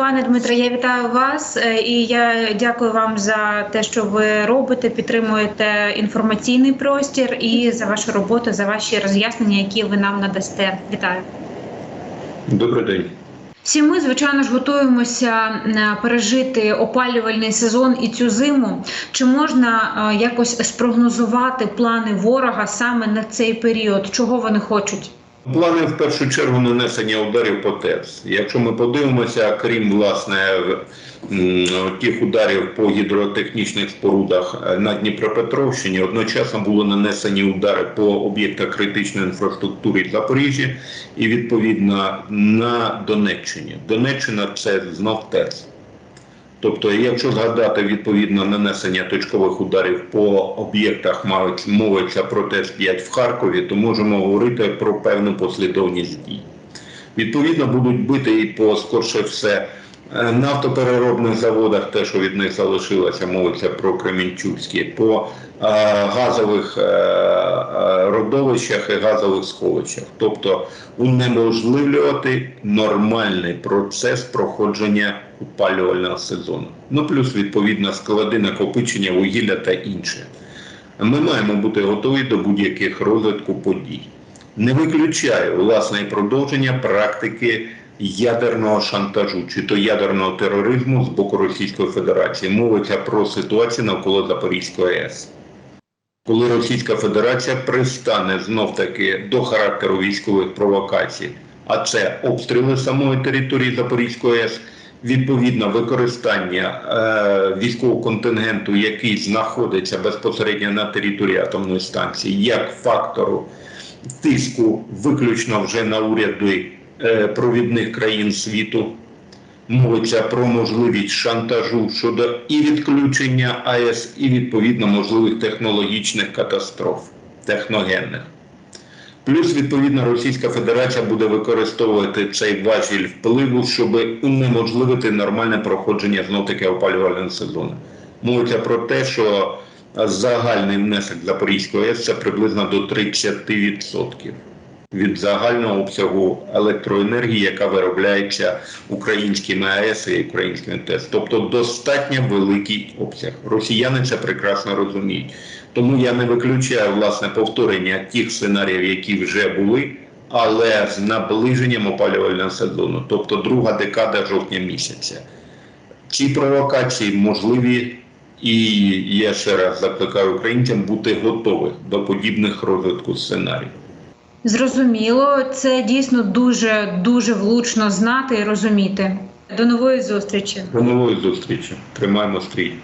Пане Дмитре, я вітаю вас е, і я дякую вам за те, що ви робите, підтримуєте інформаційний простір і за вашу роботу, за ваші роз'яснення, які ви нам надасте. Вітаю. Добрий день. Всі ми, звичайно ж, готуємося е, пережити опалювальний сезон і цю зиму. Чи можна е, якось спрогнозувати плани ворога саме на цей період? Чого вони хочуть? Плани в першу чергу нанесення ударів по ТЕЦ. Якщо ми подивимося, крім власне тих ударів по гідротехнічних спорудах е, на Дніпропетровщині, одночасно було нанесені удари по об'єктах критичної інфраструктури Запоріжжя і відповідно на Донеччині. Донеччина це знов ТЕЦ. Тобто, якщо згадати відповідно нанесення точкових ударів по об'єктах мовиться- про ТЕС-5 в Харкові, то можемо говорити про певну послідовність дій. Відповідно, будуть бити і по скорше все е, нафтопереробних заводах, те, що від них залишилося, мовиться про Кременчуцькі, по е, газових е, е, родовищах і газових сховищах, тобто унеможливлювати нормальний процес проходження опалювального сезону. Ну плюс відповідно склади накопичення вугілля та інше. Ми маємо бути готові до будь-яких розвитку подій. Не виключаю власне продовження практики ядерного шантажу чи то ядерного тероризму з боку Російської Федерації. Мовиться про ситуацію навколо Запорізької АЕС. Коли Російська Федерація пристане знов таки до характеру військових провокацій, а це обстріли самої території Запорізької АЕС, відповідно використання е, військового контингенту, який знаходиться безпосередньо на території атомної станції, як фактору тиску виключно вже на уряди е, провідних країн світу. Мовиться про можливість шантажу щодо і відключення АЕС, і відповідно можливих технологічних катастроф, техногенних. Плюс, відповідно, Російська Федерація буде використовувати цей важіль впливу, щоб унеможливити нормальне проходження знов таки опалювального сезону. Мовиться про те, що загальний внесок Запорізької АЕС це приблизно до 30% від загального обсягу електроенергії, яка виробляється українськими АЕС і українськими ТЕС. Тобто достатньо великий обсяг. Росіяни це прекрасно розуміють. Тому я не виключаю власне повторення тих сценаріїв, які вже були, але з наближенням опалювального сезону, тобто друга декада жовтня місяця. Ці провокації можливі, і я ще раз закликаю українцям бути готових до подібних розвитку сценаріїв. Зрозуміло, це дійсно дуже дуже влучно знати і розуміти. До нової зустрічі. До нової зустрічі. Тримаємо стрій.